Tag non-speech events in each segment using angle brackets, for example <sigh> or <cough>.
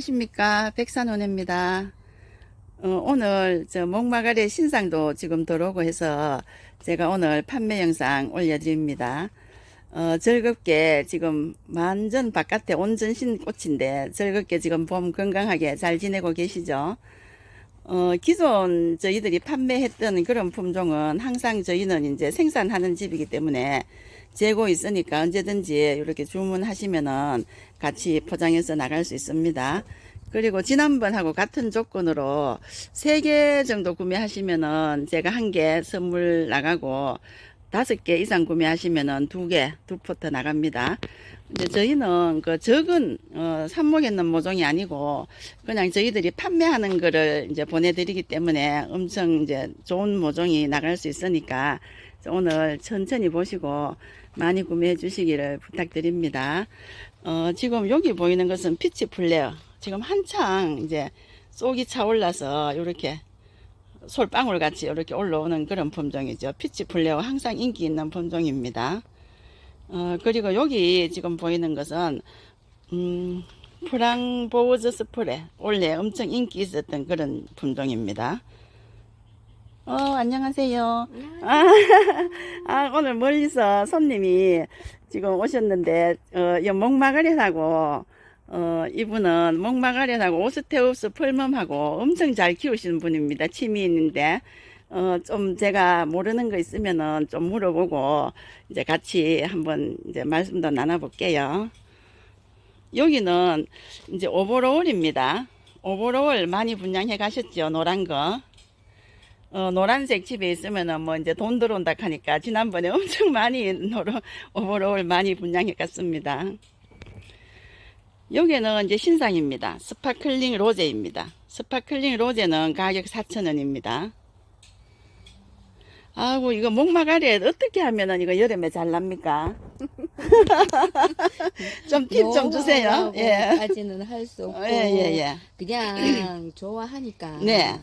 안녕하십니까 백산원입니다. 어, 오늘 저 목마가리 신상도 지금 들어오고 해서 제가 오늘 판매 영상 올려드립니다. 어, 즐겁게 지금 완전 바깥에 온전신 꽃인데 즐겁게 지금 봄 건강하게 잘 지내고 계시죠? 어, 기존 저희들이 판매했던 그런 품종은 항상 저희는 이제 생산하는 집이기 때문에 재고 있으니까 언제든지 이렇게 주문하시면은 같이 포장해서 나갈 수 있습니다. 그리고 지난번하고 같은 조건으로 세 개 정도 구매하시면은 제가 한 개 선물 나가고 다섯 개 이상 구매하시면은 두 개, 두 포트 나갑니다. 이제 저희는 그 적은 어, 삽목에 있는 모종이 아니고 그냥 저희들이 판매하는 거를 이제 보내드리기 때문에 엄청 이제 좋은 모종이 나갈 수 있으니까 오늘 천천히 보시고 많이 구매해 주시기를 부탁드립니다. 어, 지금 여기 보이는 것은 피치 플레어. 지금 한창 이제 쏙이 차올라서 이렇게 솔방울 같이 이렇게 올라오는 그런 품종이죠. 피치 플레어 항상 인기 있는 품종입니다. 어, 그리고 여기 지금 보이는 것은, 음, 프랑보우즈 스프레. 원래 엄청 인기 있었던 그런 품종입니다. 어, 안녕하세요. 아, <laughs> 아, 오늘 멀리서 손님이 지금 오셨는데, 어, 이 목마가리하고, 어, 이분은 목마가리하고 오스테우스 펄멈하고 엄청 잘 키우시는 분입니다. 취미인데, 어, 좀 제가 모르는 거 있으면은 좀 물어보고, 이제 같이 한번 이제 말씀도 나눠볼게요. 여기는 이제 오버롤입니다. 오버롤 많이 분양해 가셨죠? 노란 거. 어, 노란색 집에 있으면은 뭐 이제 돈 들어온다 하니까 지난번에 <laughs> 엄청 많이 노로, 오버롤 많이 분양해 갔습니다. 여기는 이제 신상입니다. 스파클링 로제입니다. 스파클링 로제는 가격 4,000원입니다. 아이고, 이거 목마가리에 어떻게 하면은 이거 여름에 잘 납니까? <laughs> 좀 팁 좀 주세요. 예. 까지는 할 수 없고 예, 예, 예. 그냥 <clears throat> 좋아하니까. 네.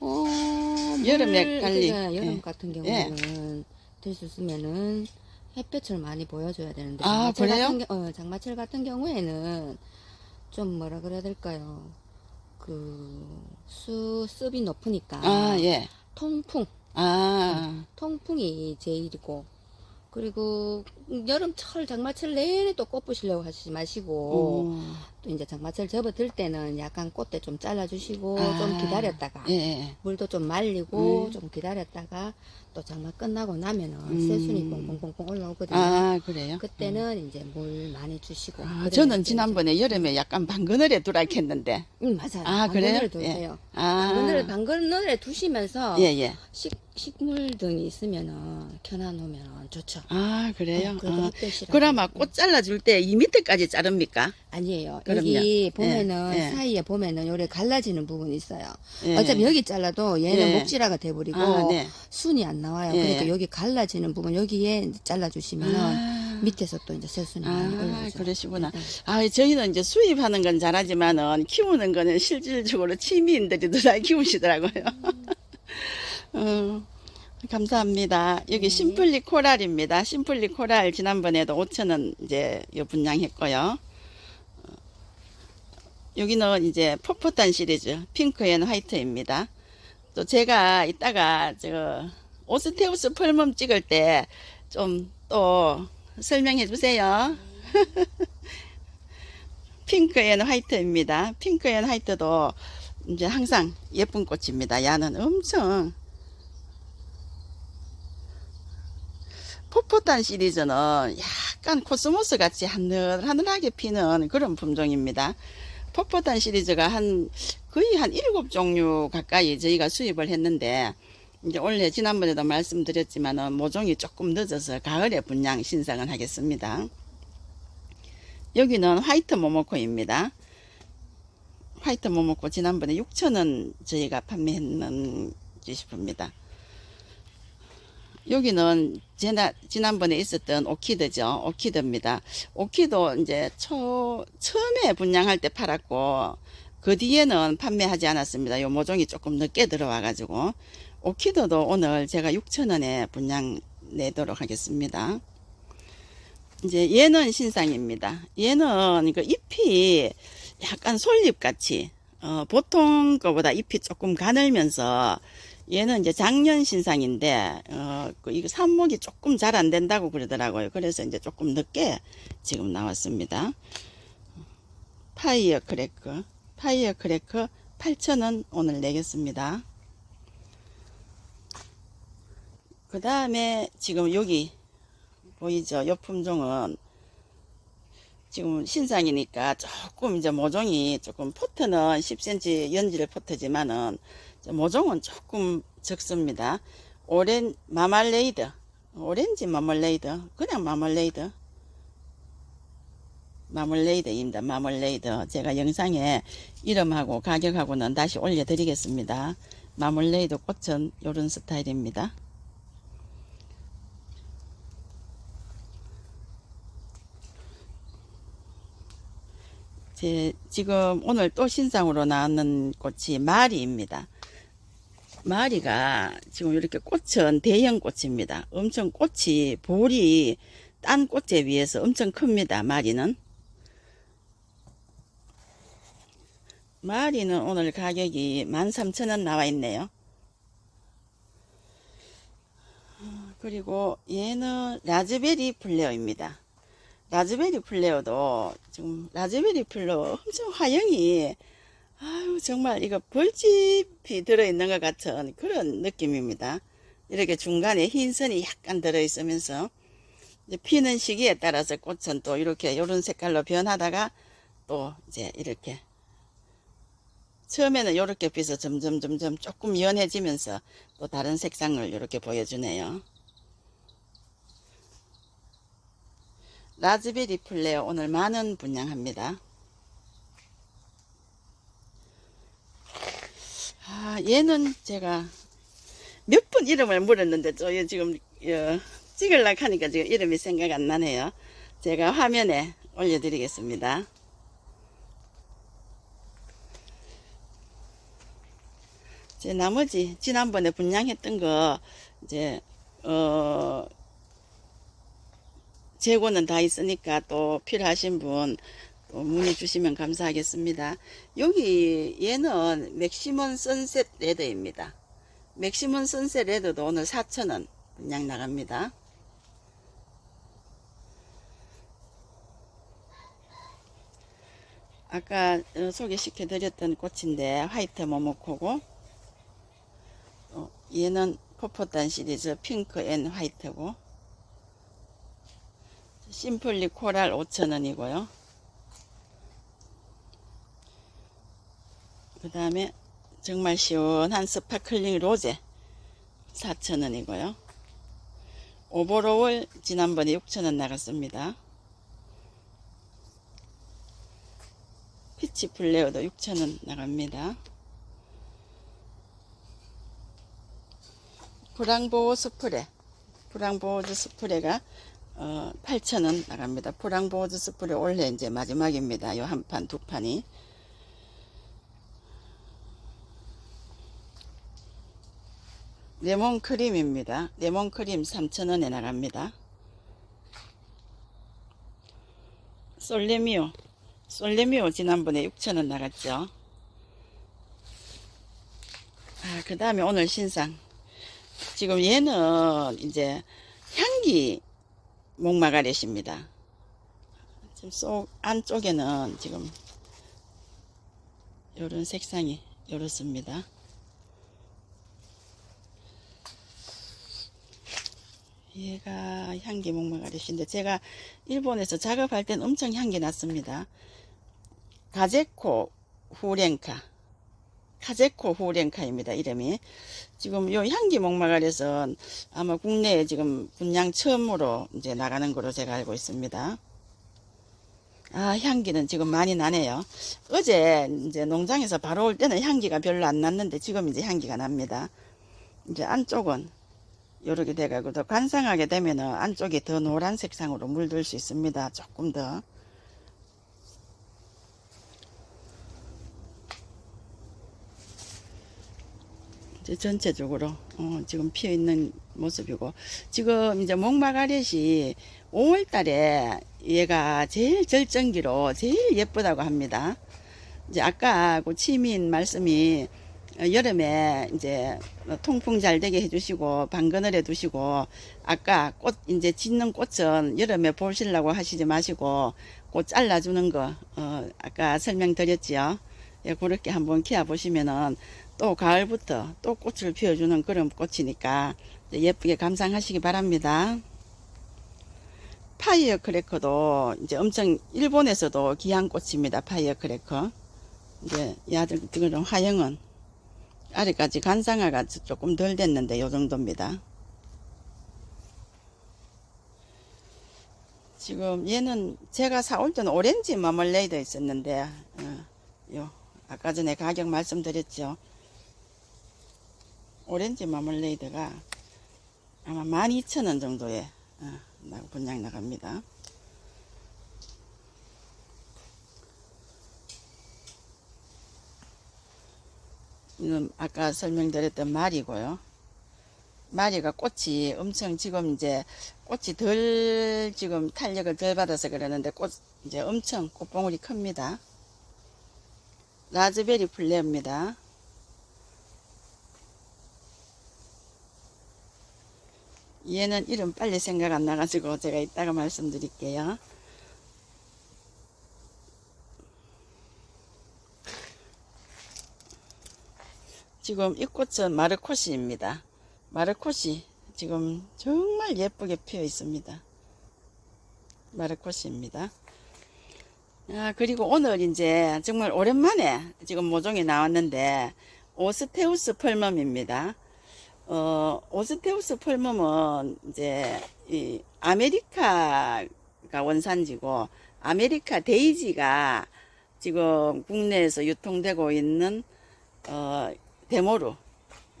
어, 여름에 물, 관리. 그러니까 여름 예. 같은 경우는 될 수 있으면은 햇볕을 많이 보여줘야 되는데 아, 장마철 그래요? 같은 경, 어, 장마철 같은 경우에는 좀 뭐라 그래야 될까요? 그 수, 습이 높으니까 아, 예. 통풍 아, 통풍이 제일이고 그리고 여름철 장마철 내내 또 꽃 보시려고 하시지 마시고 음, 또 이제 장마철 접어들 때는 약간 꽃대 좀 잘라주시고 아, 좀 기다렸다가 예, 예. 물도 좀 말리고 음. 좀 기다렸다가 또 장마 끝나고 나면은 음. 새순이 뽕뽕뽕뽕 올라오거든요. 아, 그래요? 그때는 이제 물 많이 주시고. 아, 저는 이제 지난번에 여름에 약간 방그늘에 두락했는데. 응 맞아요. 아, 그래요? 방그늘을 두세요. 아, 방그늘 방그늘에 두시면서 예, 예. 식 식물 등이 있으면은 켜놔놓으면 좋죠. 아, 그래요? 어, 그래도 아, 햇볕이라도. 그러면 꽃 잘라줄 때 이 밑에까지 자릅니까? 아니에요. 그럼요. 여기 보면은 예, 예. 사이에 보면은 요래 갈라지는 부분이 있어요. 예. 어차피 여기 잘라도 얘는 예. 목지라가 돼버리고 아, 네. 순이 안 나와요. 예. 그러니까 여기 갈라지는 부분 여기에 잘라주시면은 아, 밑에서 또 이제 새순이 많이 아, 올라오죠. 그러시구나. 네. 아, 저희는 이제 수입하는 건 잘하지만은 키우는 거는 실질적으로 취미인들이 더 잘 키우시더라고요. <laughs> 어, 감사합니다. 여기 네. 심플리 코랄입니다. 심플리 코랄 지난번에도 5,000원 이제 요 분양했고요. 어, 여기는 이제 포포탄 시리즈 핑크 앤 화이트입니다. 또 제가 이따가 저 오스테우스 펄멈 찍을 때 좀 또 설명해 주세요. <laughs> 핑크 앤 화이트입니다. 핑크 앤 화이트도 이제 항상 예쁜 꽃입니다. 야는 엄청 포포탄 시리즈는 약간 코스모스 같이 하늘하늘하게 피는 그런 품종입니다. 포포탄 시리즈가 한 거의 한 일곱 종류 가까이 저희가 수입을 했는데 이제 원래 지난번에도 말씀드렸지만은 모종이 조금 늦어서 가을에 분양 신상을 하겠습니다. 여기는 화이트 모모코입니다. 화이트 모모코 지난번에 6,000원 저희가 판매했는지 싶습니다. 여기는 지나, 지난번에 있었던 오키드죠. 오키드입니다. 오키도 이제 초, 처음에 분양할 때 팔았고, 그 뒤에는 판매하지 않았습니다. 요 모종이 조금 늦게 들어와가지고. 오키도도 오늘 제가 6,000원에 분양 내도록 하겠습니다. 이제 얘는 신상입니다. 얘는 그 잎이 약간 솔잎 같이 어, 보통 거보다 잎이 조금 가늘면서 얘는 이제 작년 신상인데 어, 그 이거 삽목이 조금 잘 안 된다고 그러더라고요. 그래서 이제 조금 늦게 지금 나왔습니다. 파이어 크래커, 파이어 크래커 8,000원 오늘 내겠습니다. 그 다음에 지금 여기 보이죠? 요 품종은 지금 신상이니까 조금 이제 모종이 조금 포트는 10cm 연질 포트지만은 모종은 조금 적습니다. 오렌 마말레이드, 오렌지 마멀레이드, 그냥 마멀레이드. 마멀레이드입니다. 마멀레이드. 제가 영상에 이름하고 가격하고는 다시 올려드리겠습니다. 마멀레이드 꽃은 요런 스타일입니다. 제 지금 오늘 또 신상으로 나왔는 꽃이 마리입니다. 마리가 지금 이렇게 꽃은 대형 꽃입니다. 엄청 꽃이 볼이 딴 꽃에 비해서 엄청 큽니다. 마리는 마리는 오늘 가격이 13,000원 나와 있네요. 어, 그리고 얘는 라즈베리 플레어입니다. 라즈베리 플레어도 지금 라즈베리 플레어 엄청 화형이 아유 정말 이거 벌집이 들어있는 것 같은 그런 느낌입니다. 이렇게 중간에 흰 선이 약간 들어있으면서 피는 시기에 따라서 꽃은 또 이렇게 이런 색깔로 변하다가 또 이제 이렇게 처음에는 이렇게 빛서 점점 점점 조금 연해지면서 또 다른 색상을 이렇게 보여주네요. 라즈베리 플레어 오늘 만원 분양합니다. 아, 얘는 제가 몇 번 이름을 물었는데 저얘 지금 어, 찍으려고 하니까 지금 이름이 생각 안 나네요. 제가 화면에 올려드리겠습니다. 제 나머지 지난번에 분양했던 거 이제 어 재고는 다 있으니까 또 필요하신 분또 문의 주시면 감사하겠습니다. 여기 얘는 맥시먼 선셋 레드입니다. 맥시먼 선셋 레드도 오늘 4,000원 분양 나갑니다. 아까 어, 소개시켜 드렸던 꽃인데 화이트 모모코고 어, 얘는 포포단 시리즈 핑크 앤 화이트고 심플리 코랄 5,000원이고요. 그 다음에 정말 시원한 스파클링 로제 4,000원이고요. 오버로울 지난번에 6,000원 나갔습니다. 피치 플레어도 6,000원 나갑니다. 브랑보호 스프레 브랑보호즈 스프레가 어, 8,000원 나갑니다. 브랑보호즈 스프레 원래 이제 마지막입니다. 요 한 판, 두 판이. 레몬 크림입니다. 레몬 크림 3,000원에 나갑니다. 솔레미오. 솔레미오 지난번에 6,000원 나갔죠. 아, 그 다음에 오늘 신상. 지금 얘는 이제 향기 목마가렛입니다. 지금 속 안쪽에는 지금 이런 색상이 이렇습니다. 얘가 향기 목마가렛인데 제가 일본에서 작업할 땐 엄청 향기 났습니다. 가제코 후렌카 카제코 후렌카입니다. 이름이 지금 요 향기 목마갈에서 아마 국내에 지금 분양 처음으로 이제 나가는 거로 제가 알고 있습니다. 아 향기는 지금 많이 나네요. 어제 이제 농장에서 바로 올 때는 향기가 별로 안 났는데 지금 이제 향기가 납니다. 이제 안쪽은 이렇게 돼가지고 더 관상하게 되면은 안쪽이 더 노란 색상으로 물들 수 있습니다. 조금 더. 이제 전체적으로 어, 지금 피어 있는 모습이고 지금 이제 목마가렛이 5월 달에 얘가 제일 절정기로 제일 예쁘다고 합니다. 이제 아까 그 치민 말씀이 어, 여름에 이제 통풍 잘 되게 해주시고 방그늘에 두시고 아까 꽃 이제 짓는 꽃은 여름에 보시려고 하시지 마시고 꽃 잘라주는 거 어, 아까 설명드렸지요. 예, 그렇게 한번 키워 보시면은 또 가을부터 또 꽃을 피워주는 그런 꽃이니까 예쁘게 감상하시기 바랍니다. 파이어 크래커도 이제 엄청 일본에서도 귀한 꽃입니다. 파이어 크래커. 이제 야들 그런 화형은 아래까지 간상화가 조금 덜 됐는데 요 정도입니다. 지금 얘는 제가 사올 때는 오렌지 마멀레이드 있었는데 어, 요 아까 전에 가격 말씀드렸죠. 오렌지 마멀레이드가 아마 12,000원 정도에 어, 나- 분양 나갑니다. 이건 아까 설명드렸던 말이고요. 마리가 꽃이 엄청 지금 이제 꽃이 덜 지금 탄력을 덜 받아서 그러는데 꽃 이제 엄청 꽃봉울이 큽니다. 라즈베리 플레어입니다. 얘는 이름 빨리 생각 안 나가지고 제가 이따가 말씀드릴게요. 지금 이 꽃은 마르코시입니다. 마르코시 지금 정말 예쁘게 피어 있습니다. 마르코시입니다. 아, 그리고 오늘 이제 정말 오랜만에 지금 모종이 나왔는데 오스테우스 펄멈입니다. 어, 오스테우스 펄멈은 이제 이 아메리카가 원산지고 아메리카 데이지가 지금 국내에서 유통되고 있는 어, 데모루,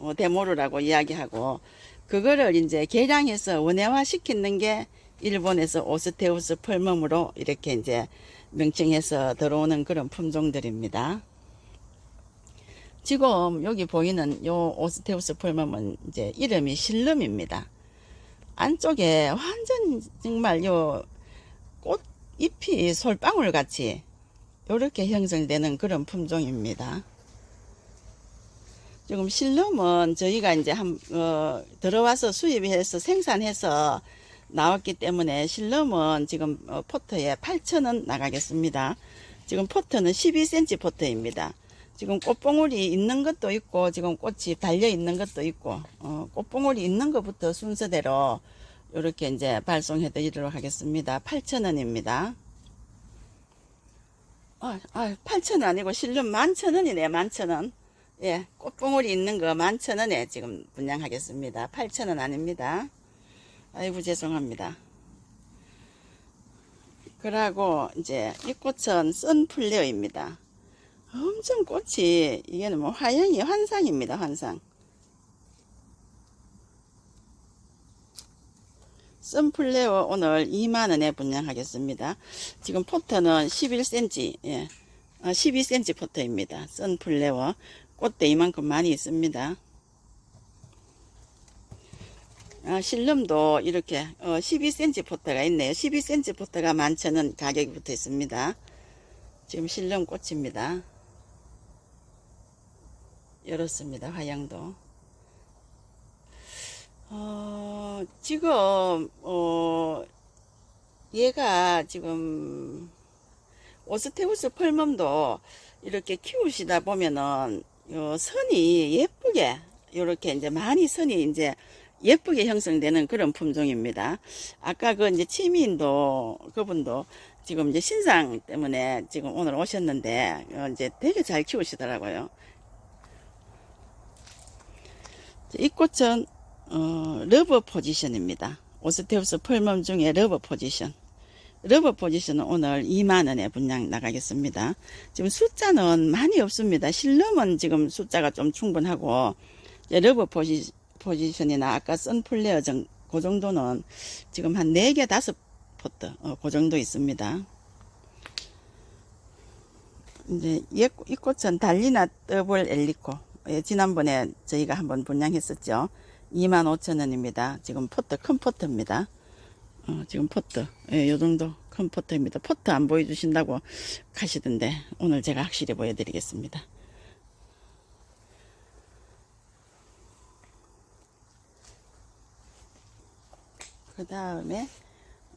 어, 데모루라고 이야기하고 그거를 이제 개량해서 원예화 시키는 게 일본에서 오스테우스 펄멈으로 이렇게 이제 명칭해서 들어오는 그런 품종들입니다. 지금 여기 보이는 요 오스테우스 펄멈은 이제 이름이 실름입니다. 안쪽에 완전 정말 요 꽃잎이 솔방울 같이 이렇게 형성되는 그런 품종입니다. 지금 실름은 저희가 이제 한, 어, 들어와서 수입해서 생산해서 나왔기 때문에 실름은 지금 어, 포트에 8,000원 나가겠습니다. 지금 포트는 12cm 포트입니다. 지금 꽃봉울이 있는 것도 있고 지금 꽃이 달려 있는 것도 있고 어, 꽃봉울이 있는 것부터 순서대로 이렇게 이제 발송해 드리도록 하겠습니다. 8,000원입니다. 아, 아 8,000원 아니고 실름 11,000원이네 11,000원. 예, 꽃봉울이 있는 거 11,000원에 지금 분양하겠습니다. 8,000원 아닙니다. 아이고 죄송합니다. 그러고 이제 이 꽃은 선플레어입니다. 엄청 꽃이 이게는 뭐 화형이 환상입니다. 환상. 선플레어 오늘 2만원에 분양하겠습니다. 지금 포터는 11cm, 예. 12cm 포터입니다. 선플레어. 꽃대 이만큼 많이 있습니다. 아, 실름도 이렇게 어, 12cm 포터가 있네요. 12cm 포터가 11,000원 가격이 붙어 있습니다. 지금 실름 꽃입니다. 이렇습니다. 화양도. 어, 지금 어, 얘가 지금 오스테우스 펄멈도 이렇게 키우시다 보면은 요 선이 예쁘게 이렇게 이제 많이 선이 이제 예쁘게 형성되는 그런 품종입니다. 아까 그 이제 치민도 그분도 지금 이제 신상 때문에 지금 오늘 오셨는데 어, 이제 되게 잘 키우시더라고요. 이 꽃은 어, 러브 포지션입니다. 오스테우스 펄멈 중에 러브 포지션. 러버 포지션은 오늘 2만원에 분양 나가겠습니다. 지금 숫자는 많이 없습니다. 실름은 지금 숫자가 좀 충분하고, 러버 포지, 포지션이나 아까 선플레어 정, 그 정도는 지금 한 4개, 5 포트, 어, 그 정도 있습니다. 이제 이, 이 꽃은 달리나 더블 엘리코. 예, 지난번에 저희가 한번 분양했었죠. 25,000원입니다. 지금 포트, 큰 포트입니다. 어, 지금 포트, 예, 요 정도 큰큰 포트입니다. 포트 안 보여주신다고 하시던데 오늘 제가 확실히 보여드리겠습니다. 그 다음에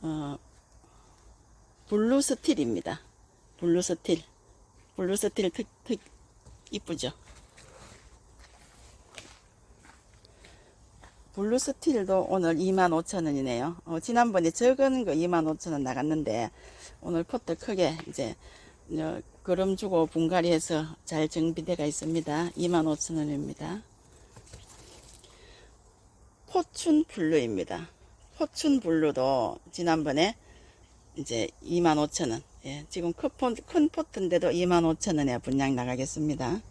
어, 블루 스틸입니다. 블루 스틸. 블루 스틸 특, 특, 이쁘죠? 블루 스틸도 오늘 25,000원이네요. 어, 지난번에 적은 거 25,000원 나갔는데 오늘 포트 크게 이제 어, 걸음 주고 분갈이해서 잘 정비되어 있습니다. 25,000원입니다. 포춘 블루입니다. 포춘 블루도 지난번에 이제 25,000원. 예, 지금 큰, 포트인데도 25,000원에 분양 나가겠습니다.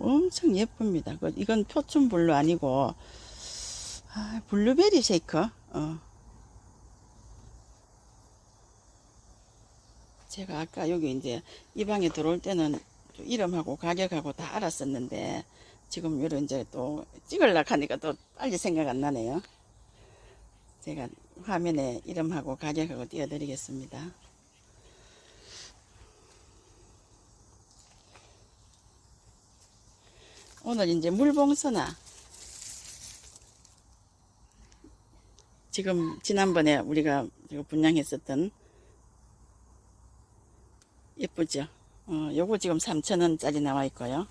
엄청 예쁩니다. 그- 이건 표춘 블루 아니고, 아, 블루베리 쉐이커. 어. 제가 아까 여기 이제 이 방에 들어올 때는 이름하고 가격하고 다 알았었는데, 지금 이런 이제 또 찍으려고 하니까 또 빨리 생각 안 나네요. 제가 화면에 이름하고 가격하고 띄워드리겠습니다. 오늘 이제 물봉선화 지금 지난번에 우리가 분양했었던 예쁘죠? 어, 요거 지금 3,000원짜리 나와 있고요.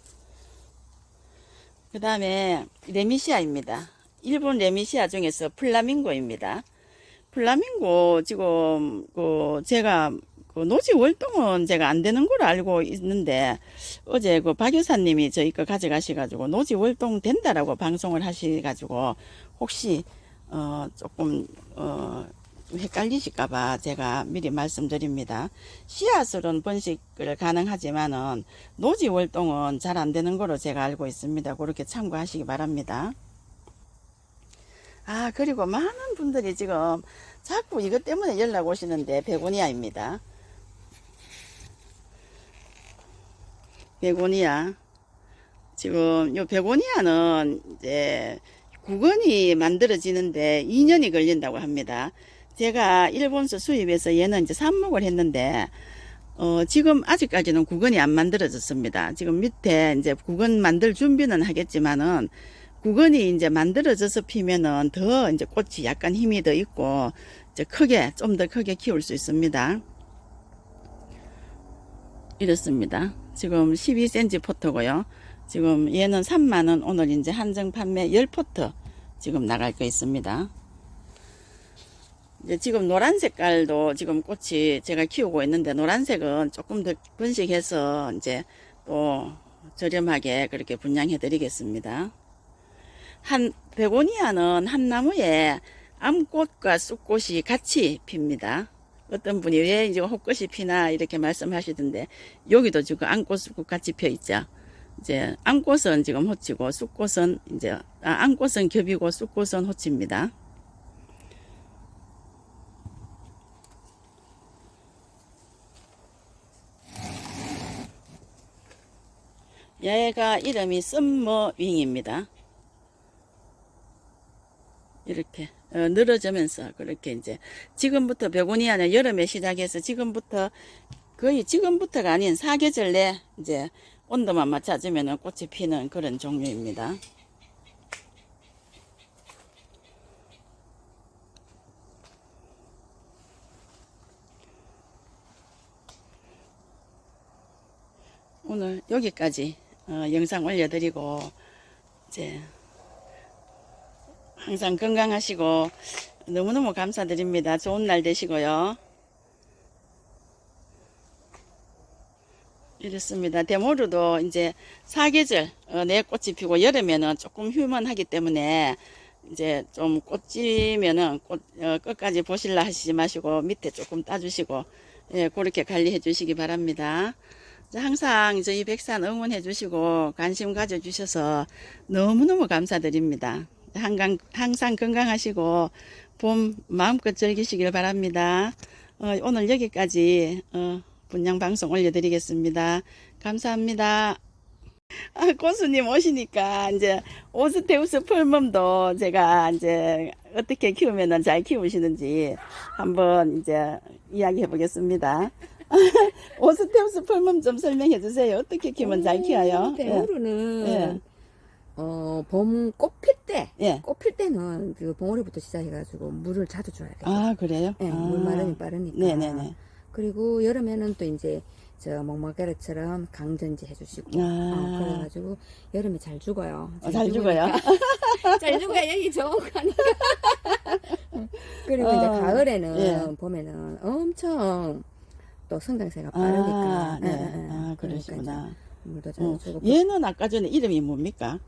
그 다음에 레미시아입니다. 일본 레미시아 중에서 플라밍고입니다. 플라밍고 지금 그 제가 그 노지 월동은 제가 안 되는 걸 알고 있는데 어제 그 박 여사님이 저희 거 가져가셔가지고 노지 월동 된다라고 방송을 하셔가지고 혹시 어 조금 어 헷갈리실까봐 제가 미리 말씀드립니다. 씨앗으로는 번식을 가능하지만은 노지 월동은 잘 안 되는 거로 제가 알고 있습니다. 그렇게 참고하시기 바랍니다. 아 그리고 많은 분들이 지금 자꾸 이것 때문에 연락 오시는데 베고니아입니다. 베고니아 지금 요 베고니아는 이제 국원이 만들어지는데 2년이 걸린다고 합니다. 제가 일본서 수입해서 얘는 이제 삽목을 했는데 어, 지금 아직까지는 국원이 안 만들어졌습니다. 지금 밑에 이제 국원 만들 준비는 하겠지만은 국원이 이제 만들어져서 피면은 더 이제 꽃이 약간 힘이 더 있고 이제 크게 좀 더 크게 키울 수 있습니다. 이렇습니다. 지금 12cm 포트고요. 지금 얘는 3만원 오늘 이제 한정 판매 10포트 지금 나갈 거 있습니다. 이제 지금 노란 색깔도 지금 꽃이 제가 키우고 있는데 노란색은 조금 더 번식해서 이제 또 저렴하게 그렇게 분양해 드리겠습니다. 한 베고니아는 한 나무에 암꽃과 쑥꽃이 같이 핍니다. 어떤 분이 왜 이제 혹꽃이 피나 이렇게 말씀하시던데 여기도 지금 쑥꽃 같이 펴 있죠. 이제 암꽃은 지금 호치고 쑥꽃은 이제 아, 암꽃은 겹이고 쑥꽃은 호치입니다. 얘가 이름이 썸머윙입니다. 이렇게 어, 늘어지면서 그렇게 이제 지금부터 베고니아는 여름에 시작해서 지금부터 거의 지금부터가 아닌 사계절 내 이제 온도만 맞춰주면 꽃이 피는 그런 종류입니다. 오늘 여기까지 어, 영상 올려드리고 이제 항상 건강하시고 너무너무 감사드립니다. 좋은 날 되시고요. 이렇습니다. 대모르도 이제 사계절 어, 내 꽃이 피고 여름에는 조금 휴먼하기 때문에 이제 좀 꽃지면은 꽃 어, 끝까지 보실라 하시지 마시고 밑에 조금 따주시고 예, 그렇게 관리해 주시기 바랍니다. 자, 항상 저희 백산 응원해 주시고 관심 가져 주셔서 너무너무 감사드립니다. 항상, 항상 건강하시고 봄 마음껏 즐기시길 바랍니다. 어, 오늘 여기까지 어, 분양 방송 올려드리겠습니다. 감사합니다. 아, 고수님 오시니까 이제 오스테우스 펄멈도 제가 이제 어떻게 키우면은 잘 키우시는지 한번 이제 이야기해 보겠습니다. <laughs> 오스테우스 펄멈 좀 설명해 주세요. 어떻게 키우면 잘 키워요? 예. 배우르는 예. 어, 봄 꽃필 때, 예. 꽃필 때는 그 봉오리부터 시작해가지고 물을 자주 줘야 돼요. 아, 그래요? 예, 아. 물 마름이 빠르니까. 네네네. 그리고 여름에는 또 이제 저 먹먹가래처럼 강전지 해주시고. 아. 어, 그래가지고 여름에 잘 죽어요. 어, 잘 죽어요? <laughs> 잘 죽어야 여기 좋은 거니까. <laughs> 그리고 이제 어, 가을에는 예. 봄에는 엄청 또 성장세가 아, 빠르니까. 네. 예, 예, 예. 아, 그러니까 그러시구나. 이제 물도 잘 어, 주고. 얘는 아까 전에 이름이 뭡니까?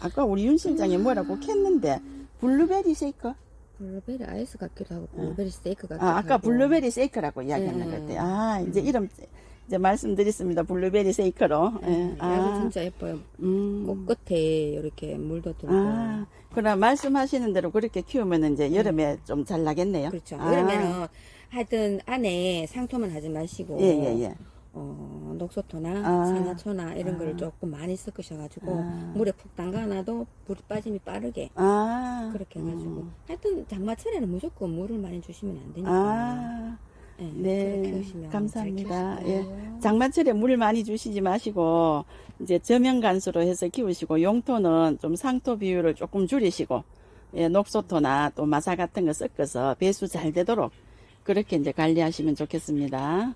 아까 우리 윤 실장이 뭐라고 캤는데 블루베리 쉐이커? 블루베리 아이스 같기도 하고 블루베리 스테이크 같기도 아, 아까 하고. 블루베리 쉐이커라고 이야기했는 예. 것 같아요. 아, 이제 이름 이제 말씀드렸습니다. 블루베리 쉐이커로. 예. 예, 약이 아, 진짜 예뻐요. 음. 꽃 끝에 이렇게 물도 들고. 아, 그럼 말씀하시는 대로 그렇게 키우면 이제 여름에 좀잘 나겠네요. 그렇죠. 아, 여름에는 하여튼 안에 상토만 하지 마시고 예, 예, 예. 어, 녹소토나 아. 산화초나 이런 거를 조금 많이 섞으셔가지고 아. 물에 푹 담가놔도 물이 빠짐이 빠르게 아, 그렇게 해가지고 음. 하여튼 장마철에는 무조건 물을 많이 주시면 안 되니까 아, 예, 네, 키우시면 감사합니다. 잘 예. 장마철에 물 많이 주시지 마시고 이제 저명 간수로 해서 키우시고 용토는 좀 상토 비율을 조금 줄이시고 예, 녹소토나 또 마사 같은 거 섞어서 배수 잘 되도록 그렇게 이제 관리하시면 좋겠습니다.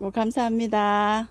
뭐 감사합니다.